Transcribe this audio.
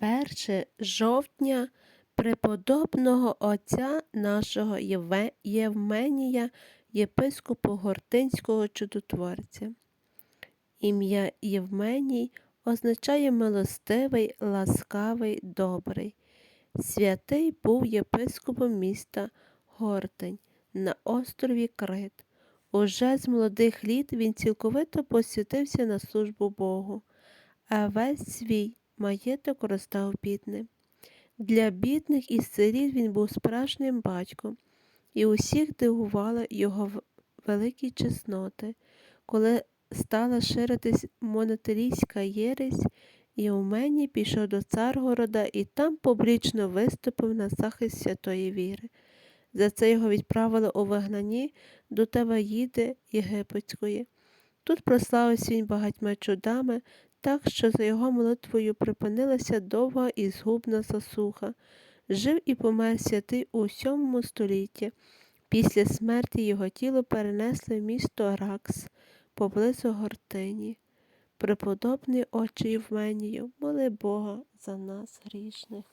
1 жовтня преподобного отця нашого Євменія, єпископа Гортинського чудотворця. Ім'я Євменій означає милостивий, ласкавий, добрий. Святий був єпископом міста Гортень на острові Крит. Уже з молодих літ він цілковито посвятився на службу Богу, а весь свій маєток роздав бідним. Для бідних і сиріт він був справжнім батьком, і усіх дивували його великі чесноти. Коли стала ширитись монотелійська єресь, Євменій пішов до Царгорода і там публічно виступив на захист святої віри. За це його відправили у вигнанні до Таваїди Єгипетської. Тут прославився він багатьма чудами, так що за його молитвою припинилася довга і згубна засуха. Жив і помер святий у сьомому столітті. Після смерті його тіло перенесли в місто Ракс поблизу Гортині. Преподобний очі Євменію, моли Бога за нас грішних.